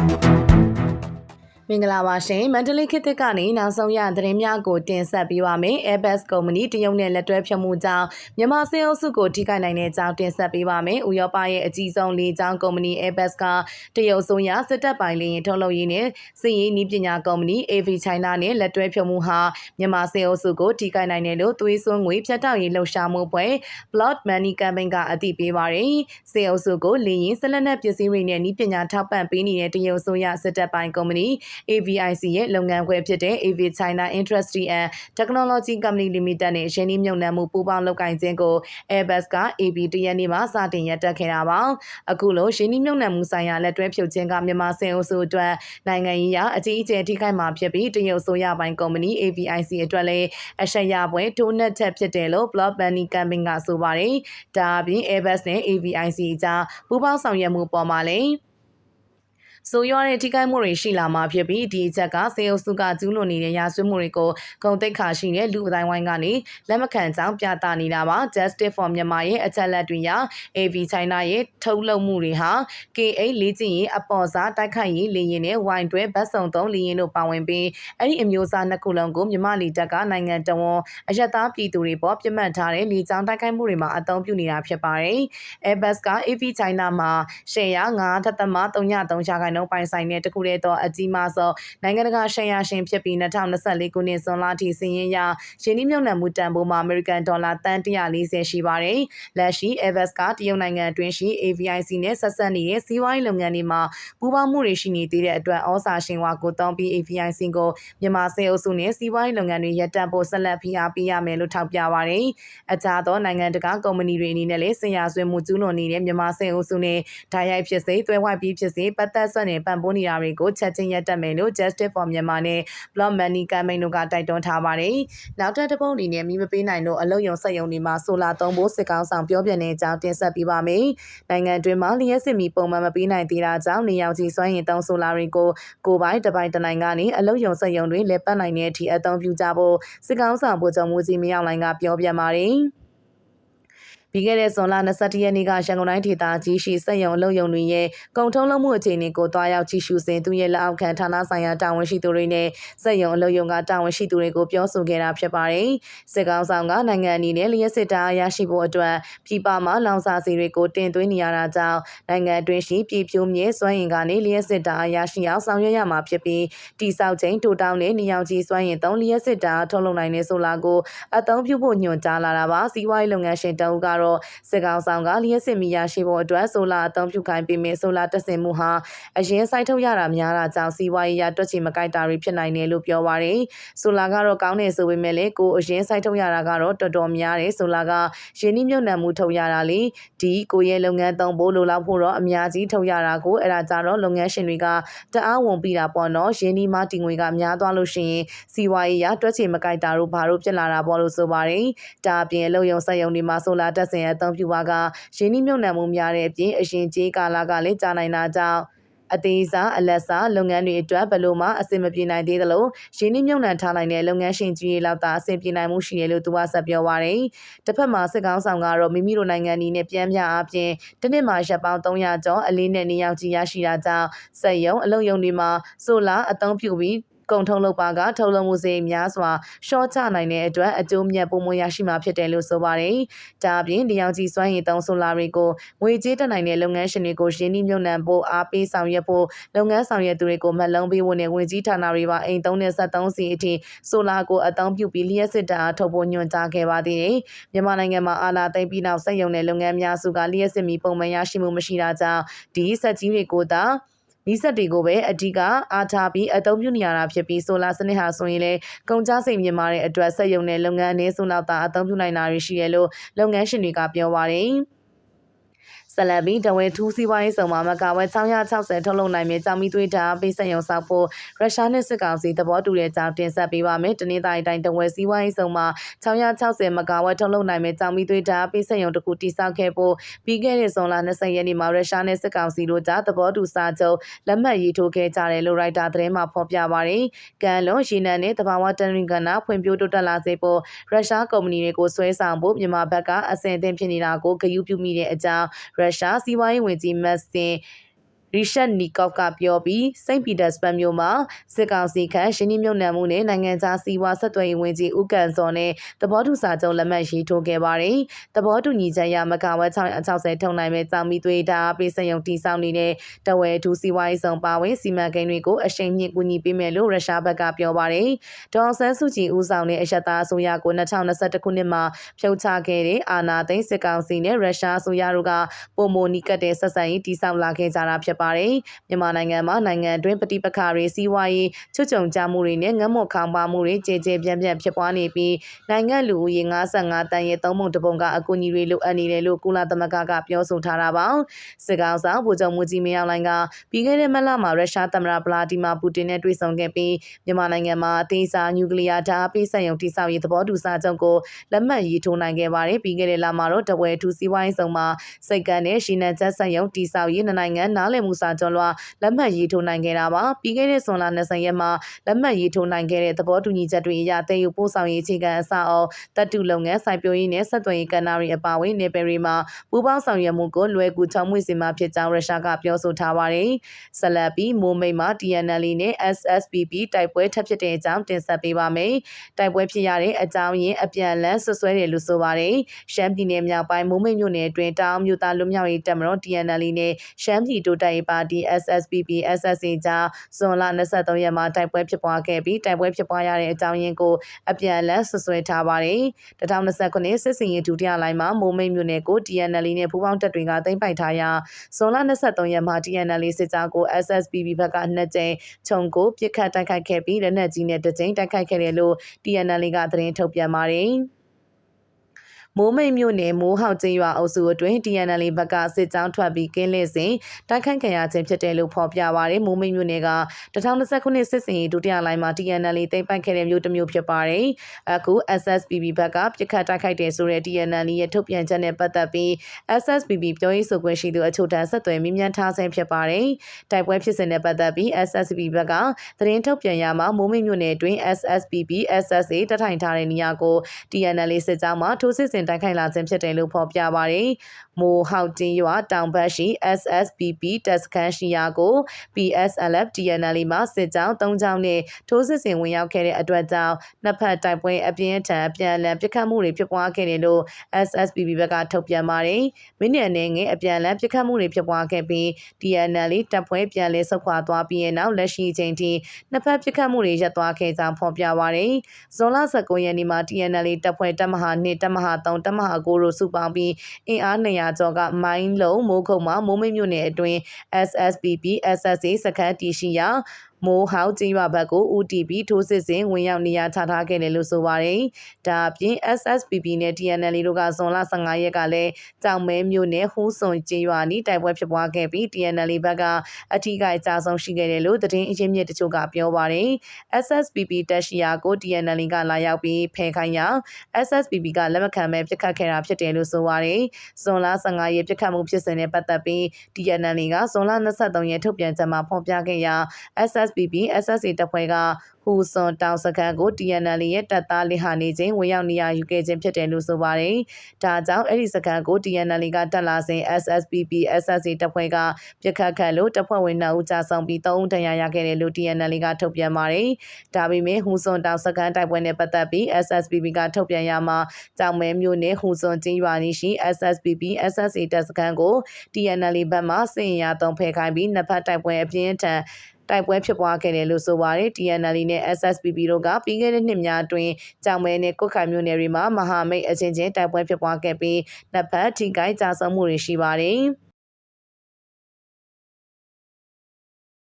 Thank you. မင်္ဂလာပါရှင်မန္တလေးခေတ်သစ်ကနေနောက်ဆုံးရသတင်းများကိုတင်ဆက်ပေးပါမယ် Airbus ကုမ္ပဏီတရုတ်နဲ့လက်တွဲဖြတ်မှုကြောင့်မြန်မာစင်အုပ်စုကိုထိခိုက်နိုင်တဲ့အကြောင်းတင်ဆက်ပေးပါမယ်ဥရောပရဲ့အကြီးဆုံးလေကြောင်းကုမ္ပဏီ Airbus ကတရုတ်ဆိုရစစ်တပ်ပိုင်လေယာဉ်ထုတ်လုပ်ရေးနဲ့စစ်ရေးနည်းပညာကုမ္ပဏီ AV China နဲ့လက်တွဲဖြတ်မှုဟာမြန်မာစင်အုပ်စုကိုထိခိုက်နိုင်တယ်လို့သွေးစွန်းငွေဖြတ်တောက်ရေးလှုပ်ရှားမှုပွဲ Blood Money Campaign ကအသိပေးပါတယ်စင်အုပ်စုကိုလေယာဉ်ဆက်လက်နက်ပစ္စည်းတွေနဲ့နည်းပညာထောက်ပံ့ပေးနေတဲ့တရုတ်ဆိုရစစ်တပ်ပိုင်ကုမ္ပဏီ AVIC ရဲ့လုပ်ငန်းခွဲဖြစ်တဲ့ AV China Industry and Technology Company Limited နဲ့ရင်းနှီးမြှုပ်နှံမှုပူးပေါင်းလုပ်ကိုင်ခြင်းကို Airbus က AB တရက်နေ့မှာစတင်ရတက်ခဲ့တာပါ။အခုလိုရင်းနှီးမြှုပ်နှံမှုဆိုင်ရာလက်တွဲဖြုတ်ခြင်းကမြန်မာစင်အုပ်စုအတွက်နိုင်ငံရေးအအကြီးအကျယ်ထိခိုက်မှာဖြစ်ပြီးတရုတ်ဆိုရပိုင်းကုမ္ပဏီ AVIC အတွက်လည်းအရှက်ရပွဲထိုးနှက်ချက်ဖြစ်တယ်လို့ Block Bunny Camping ကဆိုပါတယ်။ဒါအပြင် Airbus နဲ့ AVIC အကြားပူးပေါင်းဆောင်ရွက်မှုပေါ်မှာလည်း ဆိုရွားတဲ့ထိခိုက်မှုတွေရှိလာမှာဖြစ်ပြီးဒီအချက်ကစေအုပ်စုကကျူးလွန်နေတဲ့ရာဇဝတ်မှုတွေကိုဂုံတိတ်ခါရှိတဲ့လူအတိုင်းဝိုင်းကနေလက်မခံကြောင်းပြသနေတာပါ Justice for Myanmar ရဲ့အချက်လက်တွေရ AV China ရဲ့ထုတ်လုပ်မှုတွေဟာ KA လေးကျင်ရင်အပေါ်စားတိုက်ခိုက်ရေးလေရင်နဲ့ဝိုင်တွဲဘတ်စုံသုံးလေရင်တို့ပါဝင်ပြီးအဲ့ဒီအမျိုးအစားနှစ်ခုလုံးကိုမြမလီတက်ကနိုင်ငံတော်ဝန်အယက်သားပြည်သူတွေပေါ်ပြစ်မှတ်ထားတဲ့လေကြောင်းတိုက်ခိုက်မှုတွေမှာအသုံးပြုနေတာဖြစ်ပါတယ်။ Airbus က AV China မှာရှယ်ယာ9.33ရာခိုင်နှုန်းပိုင်ဆိုင်တဲ့တခုတည်းသောအကြီးမားဆုံးနိုင်ငံတကာရှယ်ယာရှင်ဖြစ်ပြီး2024ခုနှစ်ဇွန်လထိစည်ရင်းရရင်းနှီးမြှုပ်နှံမှုတန်ဖိုးမှာ American Dollar တန်140ရှိပါတယ်။လက်ရှိ Airbus ကတရုတ်နိုင်ငံအတွင်းရှိ AVIC နဲ့ဆက်ဆက်နေတဲ့စီးပွားရေးလုပ်ငန်းတွေမှာပူးပေါင်းမှုတွေရှိနေသေးတဲ့အတွက်ဩစာရှင်ဝါကိုတောင်းပြီး AVIC ကိုမြန်မာစေအုပ်စုနဲ့စီးပွားရေးလုပ်ငန်းတွေရပ်တန့်ဖို့ဆက်လက်ဖိအားပေးရမယ်လို့ထောက်ပြပါတယ်။အခြားသောနိုင်ငံတကာကုမ္ပဏီတွေအနေနဲ့လည်းဆင်ရဆွေးမှုကျူးလွန်နေတဲ့မြန်မာစေအုပ်စုနဲ့ဓာတ်ရိုက်ဖြစ်စေတွဲဝိုက်ပြီးဖြစ်စေပတ်သက်ဆက်နေပံ့ပိုးနေတာတွေကိုချက်ချင်းရပ်တန့်မယ်လို့ Justice for Myanmar နဲ့ Block Money Campaign တို့ကတိုက်တွန်းထားပါတယ်။နောက်ထပ်တစ်ပုတ်အနေနဲ့မိမပေးနိုင်တော့အလုံယုံဆက်ယုံတွေမှာဆိုလာသုံးဖို့စစ်ကောင်းဆောင်ပြောပြနေကြောင်းတင်ဆက်ပေးပါမယ်။နိုင်ငံတွင်းမှာလျှက်စစ်မီပုံမှန်မပေးနိုင်သေးတာကြောင့်နေရောက်ကြီးစွမ်းရင်သုံးဆိုလာတွေကိုကိုပိုင်တပိုင်တနိုင်ကနေအလုံယုံဆက်ယုံတွေလက်ပတ်နိုင်တဲ့အထိအသုံးပြုကြဖို့စစ်ကောင်းဆောင်ဗိုလ်ချုပ်မှုကြီးမြောက်လိုင်းကပြောပြပါတယ်။ ပြီးခဲ့တဲ့ဇွန်လ22ရက်နေ့ကရန်ကုန်တိုင်းဒေသကြီးရှိစက်ရုံအလုပ်ရုံတွေရဲ့ကုန်ထုံးလုပ်မှုအခြေအနေကိုတွားရောက်ကြည့်ရှုစဉ်သူရဲ့လက်အောက်ခံဌာနဆိုင်ရာတာဝန်ရှိသူတွေနဲ့စက်ရုံအလုပ်ရုံကတာဝန်ရှိသူတွေကိုပြောဆိုခဲ့တာဖြစ်ပါတယ်။စစ်ကောင်ဆောင်ကနိုင်ငံအနေနဲ့လျှက်စစ်တားရရှိဖို့အတွက်ပြည်ပမှလောင်စာစီတွေကိုတင်သွင်းနေရတာကြောင့်နိုင်ငံအတွင်းရှိပြည်ပြိုးမြေစွမ်းရင်ကနေလျှက်စစ်တားရရှိအောင်ဆောင်ရွက်ရမှာဖြစ်ပြီးတိဆောက်ချိန်တိုတောင်းနဲ့နေရောင်ခြည်စွမ်းရင်သုံးလျှက်စစ်တားထုတ်လုပ်နိုင်တဲ့ဆိုလာကိုအသုံးပြုဖို့ညွှန်ကြားလာတာပါစီးပွားရေးလုပ်ငန်းရှင်တအုပ်ကကတော့စစ်ကောင်ဆောင်ကလျှက်စစ်မီရရှိဖို့အတွက်ဆိုလာအသုံးပြုခိုင်းပေးမယ်ဆိုလာတက်ဆင်မှုဟာအရင်စိုက်ထုတ်ရတာများတာကြောင့်စီးပွားရေးရတွက်ချင်မကိုက်တာတွေဖြစ်နိုင်တယ်လို့ပြောပါရယ်ဆိုလာကတော့ကောင်းတယ်ဆိုပေမဲ့လေကိုအရင်စိုက်ထုတ်ရတာကတော့တော်တော်များတယ်ဆိုလာကရင်းနှီးမြှုပ်နှံမှုထုတ်ရတာလေဒီကိုရဲ့လုပ်ငန်းသုံးဖို့လိုလောက်ဖို့တော့အများကြီးထုတ်ရတာကိုအဲ့ဒါကြတော့လုပ်ငန်းရှင်တွေကတအားဝန်ပြီးတာပေါ့နော်ရင်းနှီးမှတင်ငွေကများသွားလို့ရှိရင်စီးပွားရေးရတွက်ချင်မကိုက်တာတို့ဘာလို့ဖြစ်လာတာပေါ့လို့ဆိုပါရယ်ဒါအပြင်အလုပ်ရုံစက်ရုံတွေမှာဆိုလာတက်ဆင်အသုံးပြုပါကရင်းနှီးမြှုပ်နှံမှုများတဲ့အပြင်အရင်ကြေးကာလကလည်းကြာနိုင်တာကြောင့်အသေးစားအလက်စားလုပ်ငန်းတွေအတွက်ဘယ်လိုမှအဆင်မပြေနိုင်သေးသလိုရင်းနှီးမြှုပ်နှံထားနိုင်တဲ့လုပ်ငန်းရှင်ကြီးတွေလောက်သာအဆင်ပြေနိုင်မှုရှိတယ်လို့သူကဆက်ပြောပါရယ်တစ်ဖက်မှာစစ်ကောင်းဆောင်ကတော့မိမိတို့နိုင်ငံအနေနဲ့ပြန်ပြအပြင်တစ်နှစ်မှာရပ်ပေါင်း300ကျော်အလေးနဲ့နေရောက်ကြီးရရှိတာကြောင့်စက်ရုံအလုပ်ရုံတွေမှာဆိုလာအသုံးပြုပြီး ကုန်ထုတ်လုပ်ပါကထုတ်လုပ်မှုစရိတ်များစွာရှော့ချနိုင်တဲ့အတွက်အကျိုးမြတ်ပုံမရရှိမှာဖြစ်တယ်လို့ဆိုပါတယ်။ဒါအပြင်လျောင်ကြီးစွမ်းရည်သုံးဆိုလာတွေကိုငွေကြေးတက်နိုင်တဲ့လုပ်ငန်းရှင်တွေကိုရင်းနှီးမြှုပ်နှံဖို့အားပေးဆောင်ရွက်ဖို့လုပ်ငန်းဆောင်ရွက်သူတွေကိုမှတ်လုံးပေးဖို့နဲ့ငွေကြီးဌာနတွေပါအိမ်သုံးနဲ့73စီအထိဆိုလာကိုအသုံးပြုပြီးလျှက်စစ်တာထုတ်ဖို့ညွှန်ကြားခဲ့ပါသေးတယ်။မြန်မာနိုင်ငံမှာအာဏာသိမ်းပြီးနောက်စက်ရုံနဲ့လုပ်ငန်းများစုကလျှက်စစ်မီပုံမှန်ရရှိမှုမရှိတာကြောင့်ဒီစက်ကြီးတွေကိုသာ မီးစက်တွေကိုပဲအဓိကအားထားပြီးအသုံးပြုနေရတာဖြစ်ပြီးဆိုလာစနစ်ဟာဆိုရင်လည်းကုန်ကျစရိတ်မြင့်မားတဲ့အတွက်စက်ရုံနဲ့လုပ်ငန်းအနည်းဆုံးလောက်သာအသုံးပြုနိုင်တာရှိတယ်လို့လုပ်ငန်းရှင်တွေကပြောပါတယ်။ ဆက်လက်ပြီးတဝဲထူးစီးပွားရေးဆောင်မှာမကာဝဲ660ထုတ်လုပ်နိုင်မယ့်ကြောင်မီသွေးဓာတ်ပေးဆက်ရုံဆောက်ဖို့ရုရှားနဲ့စစ်ကောင်စီသဘောတူတဲ့ကြောင်းတင်ဆက်ပေးပါမယ်။တနင်္သာရီတိုင်းတဝဲစီးပွားရေးဆောင်မှာ660မကာဝဲထုတ်လုပ်နိုင်မယ့်ကြောင်မီသွေးဓာတ်ပေးဆက်ရုံတစ်ခုတည်ဆောက်ခဲ့ဖို့ပြီးခဲ့တဲ့ဇွန်လ20ရက်နေ့မှာရုရှားနဲ့စစ်ကောင်စီတို့ကြားသဘောတူစာချုပ်လက်မှတ်ရေးထိုးခဲ့ကြတယ်လို့ရိုက်တာသတင်းမှာဖော်ပြပါတယ်။ကန်လွန်ရေနံနဲ့တဘာဝတန်ရင်ကနာဖွံ့ဖြိုးတိုးတက်လာစေဖို့ရုရှားကုမ္ပဏီတွေကိုဆွဲဆောင်ဖို့မြန်မာဘက်ကအဆင်အသင့်ဖြစ်နေတာကိုဂရုပြုမိတဲ့အကြောင်းရုရှားစီးပွားရေးဝန်ကြီးမတ်စင် ရီရှက်နီကော့ကပြောပြီးစိန့်ပီတာစဘတ်မြို့မှာစစ်ကောင်စီခန့်ရှင်းနှီးမြုပ်နှံမှုနဲ့နိုင်ငံခြားစီးပွားဆက်သွယ်ရေးဝန်ကြီးဦးကန်စောနဲ့သဘောတူစာချုပ်လက်မှတ်ရေးထိုးခဲ့ပါတယ်။သဘောတူညီချက်အရမကာဝက်660ထုံနိုင်မဲ့ကြောင်မီသွေးဓာတ်ပေးစက်ရုံတည်ဆောက်နေတဲ့တဝဲထူစီဝိုင်းဆောင်ပါဝင်စီမံကိန်းတွေကိုအရှိန်မြင့်ကူညီပေးမယ်လို့ရုရှားဘက်ကပြောပါတယ်။ဒေါ်ဆန်းစုကြည်ဦးဆောင်တဲ့အရှက်သားအစိုးရကို2021ခုနှစ်မှာဖြုတ်ချခဲ့တဲ့အာဏာသိမ်းစစ်ကောင်စီနဲ့ရုရှားအစိုးရတို့ကပုံမနီကတ်တဲ့ဆက်ဆံရေးတည်ဆောက်လာခဲ့ကြတာဖြစ်ပါတယ်။မြန်မာနိုင်ငံမှာနိုင်ငံအတွင်းပဋိပက္ခတွေစီးပွားရေးချွတ်ချုံကြမှုတွေနဲ့ငတ်မွတ်ခေါင်းပါမှုတွေကြေကြေပြန့်ပြန့်ဖြစ်ပွားနေပြီးနိုင်ငံလူဦးရေ55တန်းရဲ့သုံးပုံတစ်ပုံကအကူအညီတွေလိုအပ်နေတယ်လို့ကုလသမဂ္ဂကပြောဆိုထားတာပါ။စစ်ကောင်ဆောင်ဗိုလ်ချုပ်မူကြီးမင်းအောင်လှိုင်ကပြီးခဲ့တဲ့မလမှာရုရှားသမ္မတဗလာဒီမာပူတင်နဲ့တွေ့ဆုံခဲ့ပြီးမြန်မာနိုင်ငံမှာအသေးစားနျူကလ িয়ার ဓာတ်ပေးဆက်ရုံတိစောက်ရေးသဘောတူစာချုပ်ကိုလက်မှတ်ရေးထိုးနိုင်ခဲ့ပါတယ်။ပြီးခဲ့တဲ့လမှာတော့တဝဲထူစီဝိုင်းဆောင်မှာစိတ်ကန်နဲ့ရှီနန်ချက်ဆက်ရုံတိစောက်ရေးနိုင်ငံနားလည်မှုစာချုပ်လွှာလက်မှတ်ရေးထိုးနိုင်ခဲ့တာပါပြီးခဲ့တဲ့ဇွန်လ20ရက်မှာလက်မှတ်ရေးထိုးနိုင်ခဲ့တဲ့သဘောတူညီချက်တွေအရတည်ယူပို့ဆောင်ရေးအခြေခံအဆောက်အအုံတပ်တုလုပ်ငန်းစိုက်ပျိုးရေးနဲ့ဆက်သွယ်ရေးကဏ္ဍတွေအပါအဝင်နေပယ်ရီမှာပူးပေါင်းဆောင်ရွက်မှုကိုလွယ်ကူချောင်းမွေ့စေမှာဖြစ်ကြောင်းရုရှားကပြောဆိုထားပါတယ်ဆက်လက်ပြီးမိုးမိတ်မှာ TNL နဲ့ SSPP တိုက်ပွဲထပ်ဖြစ်တဲ့အကြောင်းတင်ဆက်ပေးပါမယ်တိုက်ပွဲဖြစ်ရတဲ့အကြောင်းရင်းအပြန်အလှန်ဆွဆွဲတယ်လို့ဆိုပါတယ်ရှမ်းပြည်နယ်မြောက်ပိုင်းမိုးမိတ်မြို့နယ်အတွင်းတောင်မြို့သားလူမျိုးရေးတပ်မတော် TNL နဲ့ရှမ်းပြည်တိုးတက်ရေးပါတီ SSPP SSA ကြားဇွန်လ23ရက်မှာတိုက်ပွဲဖြစ်ပွားခဲ့ပြီးတိုက်ပွဲဖြစ်ပွားရတဲ့အကြောင်းရင်းကိုအပြန်အလှန်ဆွဆွဲထားပါတယ်။2029စစ်စင်ရေးဒုတိယလိုင်းမှာမိုးမိတ်မြို့နယ်ကို TNL နဲ့ပူးပေါင်းတပ်တွေကသိမ်းပိုက်ထားရာဇွန်လ23ရက်မှာ TNL စစ်ကြောင်းကို SSPB ဘက်ကနှစ်ကြိမ်ခြုံကိုပြစ်ခတ်တိုက်ခိုက်ခဲ့ပြီးလက်နက်ကြီးနဲ့တစ်ကြိမ်တိုက်ခိုက်ခဲ့တယ်လို့ TNL ကသတင်းထုတ်ပြန်ပါတယ်။ မိုးမိတ်မြို့နယ်မိုးဟောက်ကျင်းရွာအုပ်စုအတွင်း TNL ဘက်ကစစ်ကြောင်းထွက်ပြီးကင်းလှည့်စဉ်တိုက်ခိုက်ခံရခြင်းဖြစ်တယ်လို့ဖော်ပြပါရယ်မိုးမိတ်မြို့နယ်က2020ခုနှစ်စစ်စင်ရေးဒုတိယလိုင်းမှာ TNL သိမ်းပိုက်ခဲ့တဲ့မြို့တစ်မြို့ဖြစ်ပါတယ်။အခု SSPB ဘက်ကပြစ်ခတ်တိုက်ခိုက်တယ်ဆိုတဲ့ TNL ရဲ့ထုတ်ပြန်ချက်နဲ့ပတ်သက်ပြီး SSPB ပြောရေးဆိုခွင့်ရှိသူအချို့ထံဆက်သွယ်မေးမြန်းထားဆဲဖြစ်ပါတယ်။တိုက်ပွဲဖြစ်စဉ်နဲ့ပတ်သက်ပြီး SSPB ဘက်ကသတင်းထုတ်ပြန်ရမှာမိုးမိတ်မြို့နယ်တွင် SSPB SSA တထိုင်ထားတဲ့နေရာကို TNL စစ်ကြောင်းမှထိုးစစ်ဆင်တိုက်ခိုက်လာခြင်းဖြစ်တယ်လို့ဖော်ပြပါတယ်။မိုဟောက်တင်ရွာတောင်ဘက်ရှိ SSPP တပ်စခန်းရှိရာကို PSLF TNL မှစစ်ကြောင်း၃ကြောင်းနဲ့ထိုးစစ်ဆင်ဝင်ရောက်ခဲ့တဲ့အတွက်ကြောင့်နှစ်ဖက်တိုက်ပွဲအပြင်းထန်အပြန်အလှန်ပစ်ခတ်မှုတွေဖြစ်ပွားခဲ့တယ်လို့ SSPP ဘက်ကထုတ်ပြန်ပါတယ်။မိနစ်အနေငယ်အပြန်အလှန်ပစ်ခတ်မှုတွေဖြစ်ပွားခဲ့ပြီး TNL တပ်ဖွဲ့ပြန်လည်ဆုတ်ခွာသွားပြီးနောက်လက်ရှိချိန်ထိနှစ်ဖက်ပစ်ခတ်မှုတွေရပ်သွားခဲ့ကြောင်းဖော်ပြပါတယ်။ဇွန်လ19ရက်နေ့မှာ TNL တပ်ဖွဲ့တပ်မဟာ2တပ်မဟာ3တမဟာကိုတို့စုပေါင်းပြီးအင်အား200ကျော်ကမိုင်းလုံးမိုးခုံမှာမိုးမိတ်မြို့နယ်အတွင်း SSPP SSA စခန်းတည်ရှိရာ မိုးဟောက်ကျင်းရွာဘက်ကို UTP ထိုးစစ်ဆင်ဝင်ရောက်နေရာချထားခဲ့တယ်လို့ဆိုပါတယ်။ဒါအပြင် SSPP နဲ့ TNL တို့ကဇွန်လ15ရက်ကလည်းကြောင်မဲမြို့နယ်ဟူးစွန်ကျင်းရွာနီးတိုက်ပွဲဖြစ်ပွားခဲ့ပြီး TNL ဘက်ကအထီးကအကြဆုံးရှိခဲ့တယ်လို့သတင်းအရင်းမြစ်တချို့ကပြောပါတယ်။ SSPP တက်ရှိယာကို TNL ကလာရောက်ပြီးဖယ်ခိုင်းရာ SSPP ကလက်မခံပဲပြစ်ခတ်ခဲ့တာဖြစ်တယ်လို့ဆိုပါတယ်။ဇွန်လ15ရက်ပြစ်ခတ်မှုဖြစ်စဉ်နဲ့ပတ်သက်ပြီး TNL ကဇွန်လ23ရက်ထုတ်ပြန်ချက်မှာဖော်ပြခဲ့ရာ SSPP SSA တပ်ဖွဲ့ကဟူစွန်တောင်စခန်းကို TNL ရဲ့တပ်သားလစ်ဟာနေခြင်းဝင်ရောက်နေရယူခဲ့ခြင်းဖြစ်တယ်လို့ဆိုပါတယ်။ဒါကြောင့်အဲ့ဒီစခန်းကို TNL ကတက်လာစဉ် SSPP SSA တပ်ဖွဲ့ကပြစ်ခတ်ခတ်လို့တပ်ဖွဲ့ဝင်2ဦးကြာဆောင်ပြီး3ဦးဒဏ်ရာရခဲ့တယ်လို့ TNL ကထုတ်ပြန်ပါတယ်။ဒါပေမဲ့ဟူစွန်တောင်စခန်းတိုက်ပွဲနဲ့ပတ်သက်ပြီး SSPP ကထုတ်ပြန်ရမှာကြောင်မဲမျိုးနဲ့ဟူစွန်ကျင်းရွာနီရှိ SSPP SSA တပ်စခန်းကို TNL ဘက်မှစင်ရသုံးဖယ်ခိုင်းပြီးနှစ်ဖက်တိုက်ပွဲအပြင်းထန်တိုက်ပွဲဖြစ်ပွားခဲ့တယ်လို့ဆိုပါတယ် TNL နဲ့ SSPP တို့ကပြီးခဲ့တဲ့နှစ်များအတွင်းကြောင်မဲနဲ့ကုတ်ခိုင်မြို့နယ်တွေမှာမဟာမိတ်အချင်းချင်းတိုက်ပွဲဖြစ်ပွားခဲ့ပြီးနှစ်ဖက်ထိခိုက်ကြဆုံးမှုတွေရှိပါတယ်။